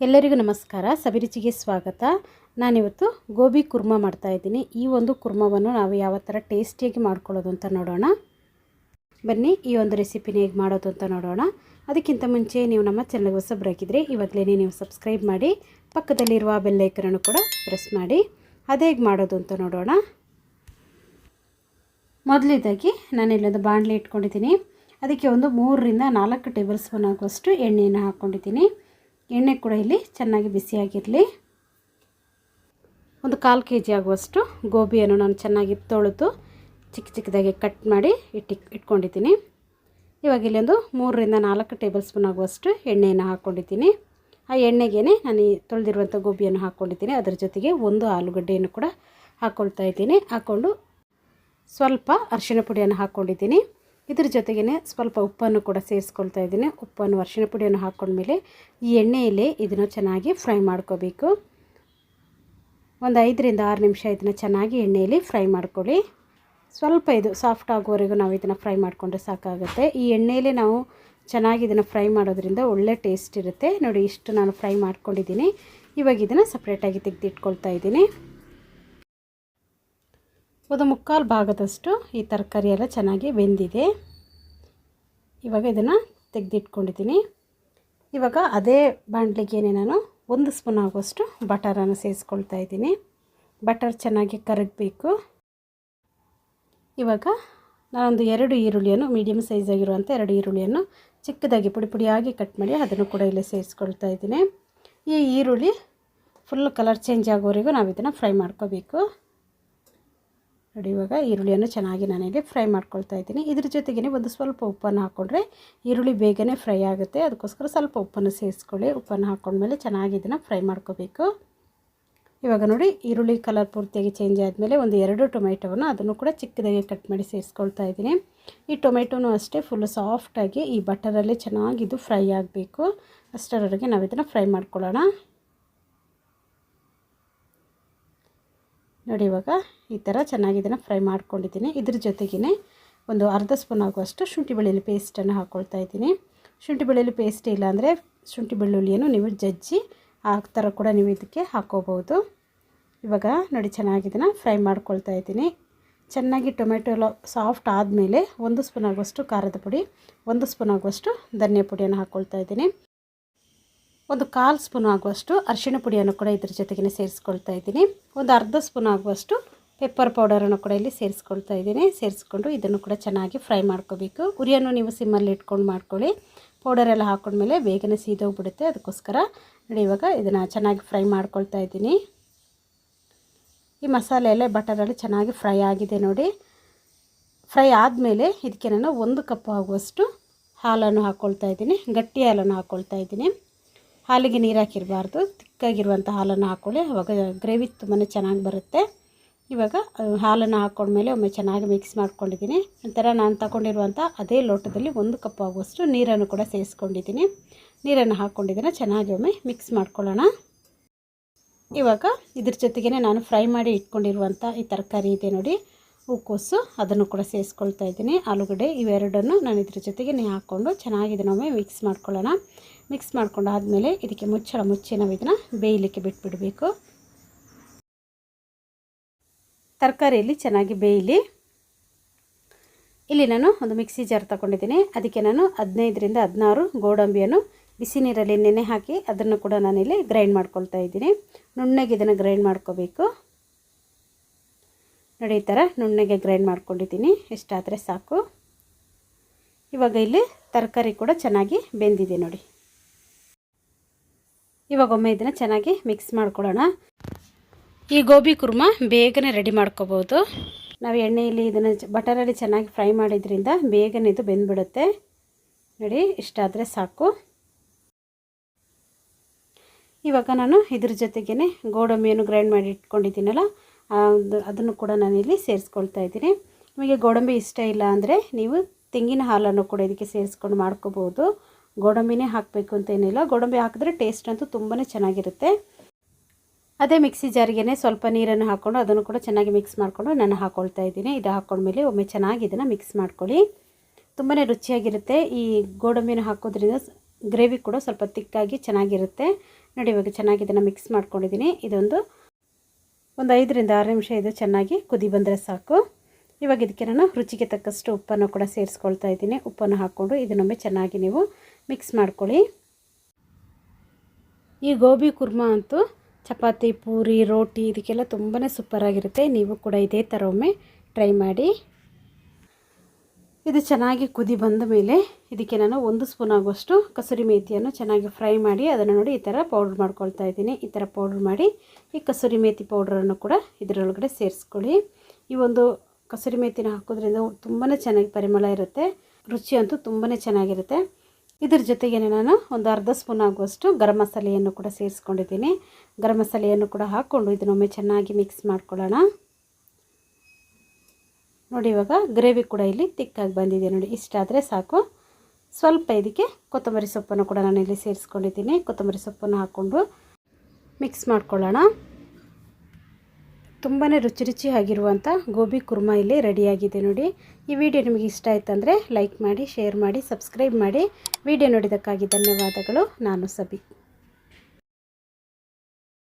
ಎಲ್ಲರಿಗೂ ನಮಸ್ಕಾರ. ಸಬಿರುಚಿಗೆ ಸ್ವಾಗತ. ನಾನಿವತ್ತು ಗೋಬಿ ಕುರ್ಮ ಮಾಡ್ತಾಯಿದ್ದೀನಿ ಈ ಒಂದು ಕುರ್ಮವನ್ನು ನಾವು ಯಾವ ಥರ ಟೇಸ್ಟಿಯಾಗಿ ಮಾಡ್ಕೊಳ್ಳೋದು ಅಂತ ನೋಡೋಣ. ಬನ್ನಿ, ಈ ಒಂದು ರೆಸಿಪಿನ ಹೇಗೆ ಮಾಡೋದು ಅಂತ ನೋಡೋಣ. ಅದಕ್ಕಿಂತ ಮುಂಚೆ ನೀವು ನಮ್ಮ ಚಾನಲ್ಗೆ ಹೊಸಬ್ರಾಗಿದ್ದರೆ ಇವಾಗಲೇ ನೀವು ಸಬ್ಸ್ಕ್ರೈಬ್ ಮಾಡಿ, ಪಕ್ಕದಲ್ಲಿರುವ ಬೆಲ್ಲೈಕನನ್ನು ಕೂಡ ಪ್ರೆಸ್ ಮಾಡಿ. ಅದೇ ಹೇಗೆ ಮಾಡೋದು ಅಂತ ನೋಡೋಣ. ಮೊದಲಿದ್ದಾಗಿ ನಾನಿಲ್ಲೊಂದು ಬಾಣಲೆ ಇಟ್ಕೊಂಡಿದ್ದೀನಿ. ಅದಕ್ಕೆ ಒಂದು ಮೂರರಿಂದ ನಾಲ್ಕು ಟೇಬಲ್ ಸ್ಪೂನ್ ಆಗುವಷ್ಟು ಎಣ್ಣೆಯನ್ನು ಹಾಕ್ಕೊಂಡಿದ್ದೀನಿ. ಎಣ್ಣೆ ಕೂಡ ಇಲ್ಲಿ ಚೆನ್ನಾಗಿ ಬಿಸಿಯಾಗಿರಲಿ. ಒಂದು ಕಾಲು ಕೆ ಜಿ ಆಗುವಷ್ಟು ಗೋಬಿಯನ್ನು ನಾನು ಚೆನ್ನಾಗಿ ತೊಳೆದು ಚಿಕ್ಕ ಚಿಕ್ಕದಾಗಿ ಕಟ್ ಮಾಡಿ ಇಟ್ಟಿ ಇಟ್ಕೊಂಡಿದ್ದೀನಿ. ಇವಾಗ ಒಂದು ಮೂರರಿಂದ ನಾಲ್ಕು ಟೇಬಲ್ ಸ್ಪೂನ್ ಆಗುವಷ್ಟು ಎಣ್ಣೆಯನ್ನು ಹಾಕ್ಕೊಂಡಿದ್ದೀನಿ ಆ ಎಣ್ಣೆಗೇ ನಾನು ಈ ತೊಳೆದಿರುವಂಥ ಗೋಬಿಯನ್ನು ಹಾಕ್ಕೊಂಡಿದ್ದೀನಿ ಅದರ ಜೊತೆಗೆ ಒಂದು ಆಲೂಗಡ್ಡೆಯನ್ನು ಕೂಡ ಹಾಕ್ಕೊಳ್ತಾ ಇದ್ದೀನಿ. ಹಾಕ್ಕೊಂಡು ಸ್ವಲ್ಪ ಅರಿಶಿಣ ಪುಡಿಯನ್ನು ಹಾಕ್ಕೊಂಡಿದ್ದೀನಿ ಇದ್ರ ಜೊತೆಗೇ ಸ್ವಲ್ಪ ಉಪ್ಪನ್ನು ಕೂಡ ಸೇರಿಸ್ಕೊಳ್ತಾ ಇದ್ದೀನಿ. ಉಪ್ಪನ್ನು ಅರಿಶಿನ ಪುಡಿಯನ್ನು ಹಾಕ್ಕೊಂಡ್ಮೇಲೆ ಈ ಎಣ್ಣೆಯಲ್ಲಿ ಇದನ್ನು ಚೆನ್ನಾಗಿ ಫ್ರೈ ಮಾಡ್ಕೋಬೇಕು. ಒಂದು ಐದರಿಂದ ಆರು ನಿಮಿಷ ಇದನ್ನು ಚೆನ್ನಾಗಿ ಎಣ್ಣೆಯಲ್ಲಿ ಫ್ರೈ ಮಾಡ್ಕೊಳ್ಳಿ. ಸ್ವಲ್ಪ ಇದು ಸಾಫ್ಟ್ ಆಗೋವರೆಗೂ ನಾವು ಇದನ್ನು ಫ್ರೈ ಮಾಡಿಕೊಂಡ್ರೆ ಸಾಕಾಗುತ್ತೆ. ಈ ಎಣ್ಣೆಯಲ್ಲಿ ನಾವು ಚೆನ್ನಾಗಿ ಇದನ್ನು ಫ್ರೈ ಮಾಡೋದ್ರಿಂದ ಒಳ್ಳೆ ಟೇಸ್ಟ್ ಇರುತ್ತೆ. ನೋಡಿ, ಇಷ್ಟು ನಾನು ಫ್ರೈ ಮಾಡ್ಕೊಂಡಿದ್ದೀನಿ. ಇವಾಗ ಇದನ್ನು ಸಪ್ರೇಟಾಗಿ ತೆಗೆದಿಟ್ಕೊಳ್ತಾ ಇದ್ದೀನಿ. ಒಂದು ಮುಕ್ಕಾಲು ಭಾಗದಷ್ಟು ಈ ತರಕಾರಿ ಎಲ್ಲ ಚೆನ್ನಾಗಿ ಬೆಂದಿದೆ. ಇವಾಗ ಇದನ್ನು ತೆಗೆದಿಟ್ಕೊಂಡಿದ್ದೀನಿ. ಇವಾಗ ಅದೇ ಬಾಣಲಿಗೇನೆ ನಾನು ಒಂದು ಸ್ಪೂನ್ ಆಗುವಷ್ಟು ಬಟರನ್ನು ಸೇರಿಸ್ಕೊಳ್ತಾ ಇದ್ದೀನಿ. ಬಟರ್ ಚೆನ್ನಾಗಿ ಕರಗಬೇಕು. ಇವಾಗ ನಾನೊಂದು ಎರಡು ಈರುಳ್ಳಿಯನ್ನು ಮೀಡಿಯಮ್ ಸೈಜಾಗಿರುವಂಥ ಎರಡು ಈರುಳ್ಳಿಯನ್ನು ಚಿಕ್ಕದಾಗಿ ಪುಡಿ ಪುಡಿಯಾಗಿ ಕಟ್ ಮಾಡಿ ಅದನ್ನು ಕೂಡ ಇಲ್ಲಿ ಸೇರಿಸ್ಕೊಳ್ತಾ ಇದ್ದೀನಿ. ಈ ಈರುಳ್ಳಿ ಫುಲ್ ಕಲರ್ ಚೇಂಜ್ ಆಗೋವರೆಗೂ ನಾವು ಇದನ್ನು ಫ್ರೈ ಮಾಡ್ಕೋಬೇಕು. ನೋಡಿ, ಇವಾಗ ಈರುಳ್ಳಿಯನ್ನು ಚೆನ್ನಾಗಿ ನಾನಿಲ್ಲಿ ಫ್ರೈ ಮಾಡ್ಕೊಳ್ತಾ ಇದ್ದೀನಿ. ಇದ್ರ ಜೊತೆಗೇ ಒಂದು ಸ್ವಲ್ಪ ಉಪ್ಪನ್ನು ಹಾಕ್ಕೊಂಡ್ರೆ ಈರುಳ್ಳಿ ಬೇಗನೆ ಫ್ರೈ ಆಗುತ್ತೆ. ಅದಕ್ಕೋಸ್ಕರ ಸ್ವಲ್ಪ ಉಪ್ಪನ್ನು ಸೇರಿಸ್ಕೊಳ್ಳಿ. ಉಪ್ಪನ್ನು ಹಾಕ್ಕೊಂಡ್ಮೇಲೆ ಚೆನ್ನಾಗಿ ಇದನ್ನು ಫ್ರೈ ಮಾಡ್ಕೋಬೇಕು. ಇವಾಗ ನೋಡಿ, ಈರುಳ್ಳಿ ಕಲರ್ ಪೂರ್ತಿಯಾಗಿ ಚೇಂಜ್ ಆದಮೇಲೆ ಒಂದು ಎರಡು ಟೊಮೆಟೊವನ್ನು ಅದನ್ನು ಕೂಡ ಚಿಕ್ಕದಾಗಿ ಕಟ್ ಮಾಡಿ ಸೇರಿಸ್ಕೊಳ್ತಾ ಇದ್ದೀನಿ. ಈ ಟೊಮೆಟೊನೂ ಅಷ್ಟೇ ಫುಲ್ಲು ಸಾಫ್ಟಾಗಿ ಈ ಬಟರಲ್ಲಿ ಚೆನ್ನಾಗಿದ್ದು ಫ್ರೈ ಆಗಬೇಕು. ಅಷ್ಟರವರೆಗೆ ನಾವು ಇದನ್ನು ಫ್ರೈ ಮಾಡ್ಕೊಳ್ಳೋಣ. ನೋಡಿ ಇವಾಗ ಈ ಥರ ಚೆನ್ನಾಗಿ ಇದನ್ನು ಫ್ರೈ ಮಾಡ್ಕೊಂಡಿದ್ದೀನಿ. ಇದ್ರ ಜೊತೆಗೇ ಒಂದು ಅರ್ಧ ಸ್ಪೂನ್ ಆಗುವಷ್ಟು ಶುಂಠಿ ಬೆಳ್ಳುಳ್ಳಿ ಪೇಸ್ಟನ್ನು ಹಾಕ್ಕೊಳ್ತಾ ಇದ್ದೀನಿ. ಶುಂಠಿ ಬೆಳ್ಳುಳ್ಳಿ ಪೇಸ್ಟ್ ಇಲ್ಲಾಂದರೆ ಶುಂಠಿ ಬೆಳ್ಳುಳ್ಳಿಯನ್ನು ನೀವು ಜಜ್ಜಿ ಆ ಥರ ಕೂಡ ನೀವು ಇದಕ್ಕೆ ಹಾಕೋಬೋದು ಇವಾಗ ನೋಡಿ ಚೆನ್ನಾಗಿ ಇದನ್ನು ಫ್ರೈ ಮಾಡ್ಕೊಳ್ತಾ ಇದ್ದೀನಿ. ಚೆನ್ನಾಗಿ ಟೊಮೆಟೊ ಎಲ್ಲ ಸಾಫ್ಟ್ ಆದಮೇಲೆ ಒಂದು ಸ್ಪೂನ್ ಆಗುವಷ್ಟು ಖಾರದ ಪುಡಿ, ಒಂದು ಸ್ಪೂನ್ ಆಗುವಷ್ಟು ಧನಿಯಾ ಪುಡಿಯನ್ನು ಹಾಕ್ಕೊಳ್ತಾ ಇದ್ದೀನಿ. ಒಂದು ಕಾಲು ಸ್ಪೂನ್ ಆಗುವಷ್ಟು ಅರಿಶಿಣ ಪುಡಿಯನ್ನು ಕೂಡ ಇದ್ರ ಜೊತೆಗೆ ಸೇರಿಸ್ಕೊಳ್ತಾ ಇದ್ದೀನಿ. ಒಂದು ಅರ್ಧ ಸ್ಪೂನ್ ಆಗುವಷ್ಟು ಪೆಪ್ಪರ್ ಪೌಡರನ್ನು ಕೂಡ ಇಲ್ಲಿ ಸೇರಿಸ್ಕೊಳ್ತಾ ಇದ್ದೀನಿ. ಸೇರಿಸ್ಕೊಂಡು ಇದನ್ನು ಕೂಡ ಚೆನ್ನಾಗಿ ಫ್ರೈ ಮಾಡ್ಕೋಬೇಕು. ಉರಿಯನ್ನು ನೀವು ಸಿಮ್ಮಲ್ಲಿ ಇಟ್ಕೊಂಡು ಮಾಡ್ಕೊಳ್ಳಿ. ಪೌಡರೆಲ್ಲ ಹಾಕೊಂಡ್ಮೇಲೆ ಬೇಗನೆ ಸೀದೋಗ್ಬಿಡುತ್ತೆ. ಅದಕ್ಕೋಸ್ಕರ ನೋಡಿ, ಇವಾಗ ಇದನ್ನು ಚೆನ್ನಾಗಿ ಫ್ರೈ ಮಾಡ್ಕೊಳ್ತಾ ಇದ್ದೀನಿ. ಈ ಮಸಾಲೆ ಎಲ್ಲ ಬಟರಲ್ಲಿ ಚೆನ್ನಾಗಿ ಫ್ರೈ ಆಗಿದೆ ನೋಡಿ. ಫ್ರೈ ಆದಮೇಲೆ ಇದಕ್ಕೆ ನಾನು ಒಂದು ಕಪ್ ಆಗುವಷ್ಟು ಹಾಲನ್ನು ಹಾಕ್ಕೊಳ್ತಾ ಇದ್ದೀನಿ. ಗಟ್ಟಿ ಹಾಲನ್ನು ಹಾಕ್ಕೊಳ್ತಾ ಇದ್ದೀನಿ. ಹಾಲಿಗೆ ನೀರು ಹಾಕಿರಬಾರ್ದು ತಿಕ್ಕಾಗಿರುವಂಥ ಹಾಲನ್ನು ಹಾಕ್ಕೊಳ್ಳಿ ಆವಾಗ ಗ್ರೇವಿ ತುಂಬಾ ಚೆನ್ನಾಗಿ ಬರುತ್ತೆ. ಇವಾಗ ಹಾಲನ್ನು ಹಾಕ್ಕೊಂಡ್ಮೇಲೆ ಒಮ್ಮೆ ಚೆನ್ನಾಗಿ ಮಿಕ್ಸ್ ಮಾಡ್ಕೊಂಡಿದ್ದೀನಿ. ನಂತರ ನಾನು ತಗೊಂಡಿರುವಂಥ ಅದೇ ಲೋಟದಲ್ಲಿ ಒಂದು ಕಪ್ ಆಗುವಷ್ಟು ನೀರನ್ನು ಕೂಡ ಸೇರಿಸ್ಕೊಂಡಿದ್ದೀನಿ ನೀರನ್ನು ಹಾಕ್ಕೊಂಡಿದ್ದೀನಿ ಚೆನ್ನಾಗಿ ಒಮ್ಮೆ ಮಿಕ್ಸ್ ಮಾಡ್ಕೊಳ್ಳೋಣ. ಇವಾಗ ಇದ್ರ ಜೊತೆಗೇ ನಾನು ಫ್ರೈ ಮಾಡಿ ಇಟ್ಕೊಂಡಿರುವಂಥ ಈ ತರಕಾರಿ ಇದೆ ನೋಡಿ. ಹೂಕೋಸು ಅದನ್ನು ಕೂಡ ಸೇರಿಸ್ಕೊಳ್ತಾ ಇದ್ದೀನಿ. ಆಲೂಗಡ್ಡೆ ಇವೆರಡನ್ನು ನಾನು ಇದ್ರ ಜೊತೆಗೆ ಹಾಕ್ಕೊಂಡು ಚೆನ್ನಾಗಿ ಇದನ್ನೊಮ್ಮೆ ಮಿಕ್ಸ್ ಮಾಡ್ಕೊಳ್ಳೋಣ. ಮಿಕ್ಸ್ ಮಾಡ್ಕೊಂಡು ಆದಮೇಲೆ ಇದಕ್ಕೆ ಮುಚ್ಚಳ ಮುಚ್ಚಿ ನಾವು ಇದನ್ನು ಬೇಯಲಿಕ್ಕೆ ಬಿಟ್ಬಿಡಬೇಕು. ತರಕಾರಿಯಲ್ಲಿ ಚೆನ್ನಾಗಿ ಬೇಯಲಿ. ಇಲ್ಲಿ ನಾನು ಒಂದು ಮಿಕ್ಸಿ ಜಾರ್ ತಗೊಂಡಿದ್ದೀನಿ. ಅದಕ್ಕೆ ನಾನು ಹದಿನೈದರಿಂದ ಹದಿನಾರು ಗೋಡಂಬಿಯನ್ನು ಬಿಸಿ ನೀರಲ್ಲಿ ನೆನೆ ಹಾಕಿ ಅದನ್ನು ಕೂಡ ನಾನಿಲ್ಲಿ ಗ್ರೈಂಡ್ ಮಾಡ್ಕೊಳ್ತಾ ಇದ್ದೀನಿ. ನುಣ್ಣಗೆ ಇದನ್ನು ಗ್ರೈಂಡ್ ಮಾಡ್ಕೋಬೇಕು. ನೋಡಿ ಈ ಥರ ನುಣ್ಣಗೆ ಗ್ರೈಂಡ್ ಮಾಡ್ಕೊಂಡಿದ್ದೀನಿ. ಇಷ್ಟಾದರೆ ಸಾಕು. ಇವಾಗ ಇಲ್ಲಿ ತರಕಾರಿ ಕೂಡ ಚೆನ್ನಾಗಿ ಬೆಂದಿದೆ ನೋಡಿ. ಇವಾಗ ಒಮ್ಮೆ ಇದನ್ನು ಚೆನ್ನಾಗಿ ಮಿಕ್ಸ್ ಮಾಡ್ಕೊಳ್ಳೋಣ. ಈ ಗೋಬಿ ಕುರ್ಮ ಬೇಗನೆ ರೆಡಿ ಮಾಡ್ಕೋಬೋದು. ನಾವು ಎಣ್ಣೆಯಲ್ಲಿ ಇದನ್ನು ಬಟರಲ್ಲಿ ಚೆನ್ನಾಗಿ ಫ್ರೈ ಮಾಡಿದ್ರಿಂದ ಬೇಗನೆ ಇದು ಬೆಂದ್ಬಿಡುತ್ತೆ. ನೋಡಿ ಇಷ್ಟಾದರೆ ಸಾಕು. ಇವಾಗ ನಾನು ಇದ್ರ ಜೊತೆಗೇ ಗೋಡಂಬಿಯನ್ನು ಗ್ರೈಂಡ್ ಮಾಡಿ ಇಟ್ಕೊಂಡಿದ್ದೀನಲ್ಲ ಅದನ್ನು ಕೂಡ ನಾನಿಲ್ಲಿ ಸೇರಿಸ್ಕೊಳ್ತಾ ಇದ್ದೀನಿ. ನಿಮಗೆ ಗೋಡಂಬಿ ಇಷ್ಟ ಇಲ್ಲ ಅಂದರೆ ನೀವು ತೆಂಗಿನ ಹಾಲನ್ನು ಕೂಡ ಇದಕ್ಕೆ ಸೇರಿಸ್ಕೊಂಡು ಮಾಡ್ಕೋಬೋದು. ಗೋಡಂಬಿನೇ ಹಾಕಬೇಕು ಅಂತ ಏನಿಲ್ಲ. ಗೋಡಂಬಿ ಹಾಕಿದ್ರೆ ಟೇಸ್ಟ್ ಅಂತೂ ತುಂಬಾ ಚೆನ್ನಾಗಿರುತ್ತೆ. ಅದೇ ಮಿಕ್ಸಿ ಜಾರಿಗೆನೇ ಸ್ವಲ್ಪ ನೀರನ್ನು ಹಾಕ್ಕೊಂಡು ಅದನ್ನು ಕೂಡ ಚೆನ್ನಾಗಿ ಮಿಕ್ಸ್ ಮಾಡಿಕೊಂಡು ನಾನು ಹಾಕ್ಕೊಳ್ತಾ ಇದ್ದೀನಿ. ಇದು ಹಾಕ್ಕೊಂಡ್ಮೇಲೆ ಒಮ್ಮೆ ಚೆನ್ನಾಗಿ ಇದನ್ನು ಮಿಕ್ಸ್ ಮಾಡ್ಕೊಳ್ಳಿ. ತುಂಬಾ ರುಚಿಯಾಗಿರುತ್ತೆ. ಈ ಗೋಡಂಬಿನ ಹಾಕೋದ್ರಿಂದ ಗ್ರೇವಿ ಕೂಡ ಸ್ವಲ್ಪ ತಿಕ್ಕಾಗಿ ಚೆನ್ನಾಗಿರುತ್ತೆ. ನೋಡಿ ಇವಾಗ ಚೆನ್ನಾಗಿ ಇದನ್ನು ಮಿಕ್ಸ್ ಮಾಡ್ಕೊಂಡಿದ್ದೀನಿ. ಇದೊಂದು ಒಂದು ಐದರಿಂದ ಆರು ನಿಮಿಷ ಇದು ಚೆನ್ನಾಗಿ ಕುದಿ ಬಂದರೆ ಸಾಕು. ಇವಾಗ ಇದಕ್ಕೆ ನಾನು ರುಚಿಗೆ ತಕ್ಕಷ್ಟು ಉಪ್ಪನ್ನು ಕೂಡ ಸೇರಿಸ್ಕೊಳ್ತಾ ಇದ್ದೀನಿ. ಉಪ್ಪನ್ನು ಹಾಕ್ಕೊಂಡು ಇದನ್ನೊಮ್ಮೆ ಚೆನ್ನಾಗಿ ನೀವು ಮಿಕ್ಸ್ ಮಾಡ್ಕೊಳ್ಳಿ. ಈ ಗೋಬಿ ಕುರ್ಮಾ ಅಂತೂ ಚಪಾತಿ, ಪೂರಿ, ರೋಟಿ ಇದಕ್ಕೆಲ್ಲ ತುಂಬಾ ಸೂಪರಾಗಿರುತ್ತೆ ನೀವು ಕೂಡ ಇದೇ ಥರ ಒಮ್ಮೆ ಟ್ರೈ ಮಾಡಿ. ಇದು ಚೆನ್ನಾಗಿ ಕುದಿ ಬಂದ ಮೇಲೆ ಇದಕ್ಕೆ ನಾನು ಒಂದು ಸ್ಪೂನ್ ಆಗುವಷ್ಟು ಕಸೂರಿ ಮೇಥಿಯನ್ನು ಚೆನ್ನಾಗಿ ಫ್ರೈ ಮಾಡಿ ಅದನ್ನು ನೋಡಿ ಈ ಥರ ಪೌಡ್ರ್ ಮಾಡ್ಕೊಳ್ತಾ ಇದ್ದೀನಿ. ಈ ಥರ ಪೌಡ್ರ್ ಮಾಡಿ ಈ ಕಸೂರಿ ಮೇಥಿ ಪೌಡ್ರನ್ನು ಕೂಡ ಇದರೊಳಗಡೆ ಸೇರಿಸ್ಕೊಳ್ಳಿ. ಈ ಒಂದು ಕಸೂರಿ ಮೇಥಿನ ಹಾಕೋದ್ರಿಂದ ತುಂಬಾ ಚೆನ್ನಾಗಿ ಪರಿಮಳ ಇರುತ್ತೆ. ರುಚಿ ಅಂತೂ ತುಂಬಾ ಚೆನ್ನಾಗಿರುತ್ತೆ. ಇದ್ರ ಜೊತೆಗೆ ನಾನು ಒಂದು ಅರ್ಧ ಸ್ಪೂನ್ ಆಗುವಷ್ಟು ಗರಂ ಮಸಾಲೆಯನ್ನು ಕೂಡ ಸೇರಿಸ್ಕೊಂಡಿದ್ದೀನಿ. ಗರಂ ಮಸಾಲೆಯನ್ನು ಕೂಡ ಹಾಕ್ಕೊಂಡು ಇದನ್ನೊಮ್ಮೆ ಚೆನ್ನಾಗಿ ಮಿಕ್ಸ್ ಮಾಡ್ಕೊಳ್ಳೋಣ. ನೋಡಿ ಇವಾಗ ಗ್ರೇವಿ ಕೂಡ ಇಲ್ಲಿ ತಿಕ್ಕಾಗಿ ಬಂದಿದೆ ನೋಡಿ ಇಷ್ಟಾದರೆ ಸಾಕು. ಸ್ವಲ್ಪ ಇದಕ್ಕೆ ಕೊತ್ತಂಬರಿ ಸೊಪ್ಪನ್ನು ಕೂಡ ನಾನು ಇಲ್ಲಿ ಸೇರಿಸ್ಕೊಂಡಿದ್ದೀನಿ. ಕೊತ್ತಂಬರಿ ಸೊಪ್ಪನ್ನು ಹಾಕ್ಕೊಂಡು ಮಿಕ್ಸ್ ಮಾಡ್ಕೊಳ್ಳೋಣ. ತುಂಬಾ ರುಚಿ ರುಚಿಯಾಗಿರುವಂಥ ಗೋಬಿ ಕುರ್ಮಾ ಇಲ್ಲಿ ರೆಡಿಯಾಗಿದೆ ನೋಡಿ. ಈ ವಿಡಿಯೋ ನಿಮಗೆ ಇಷ್ಟ ಆಯ್ತಂದರೆ ಲೈಕ್ ಮಾಡಿ, ಶೇರ್ ಮಾಡಿ, ಸಬ್ಸ್ಕ್ರೈಬ್ ಮಾಡಿ. ವಿಡಿಯೋ ನೋಡಿದ್ದಕ್ಕಾಗಿ ಧನ್ಯವಾದಗಳು. ನಾನು ಸಬಿ.